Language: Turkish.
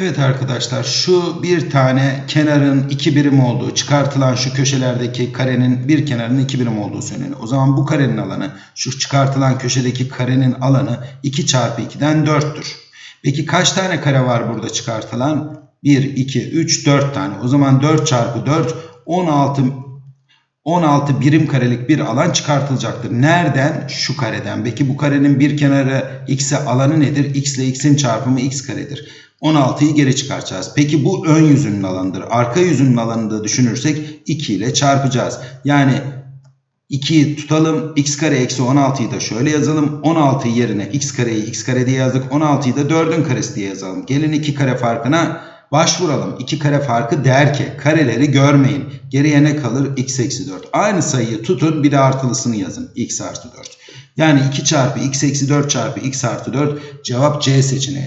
Evet arkadaşlar şu bir tane kenarın iki birim olduğu çıkartılan şu köşelerdeki karenin bir kenarının iki birim olduğu söyleniyor. O zaman bu karenin alanı şu çıkartılan köşedeki karenin alanı 2 çarpı 2'den 4'tür. Peki kaç tane kare var burada çıkartılan? 1, 2, 3, 4 tane. O zaman 4 çarpı 4 16 16 birim karelik bir alan çıkartılacaktır. Nereden? Şu kareden. Peki bu karenin bir kenarı x'e alanı nedir? x ile x'in çarpımı x karedir. 16'yı geri çıkaracağız. Peki bu ön yüzünün alanıdır. Arka yüzünün alanını da düşünürsek 2 ile çarpacağız. Yani 2'yi tutalım. x kare eksi 16'yı da şöyle yazalım. 16 yerine x kareyi x kare diye yazdık. 16'yı da 4'ün karesi diye yazalım. Gelin 2 kare farkına başvuralım. 2 kare farkı der ki kareleri görmeyin. Geriye ne kalır? x eksi 4. Aynı sayıyı tutun bir de artılısını yazın. x artı 4. Yani 2 çarpı x eksi 4 çarpı x artı 4 cevap C seçeneğidir.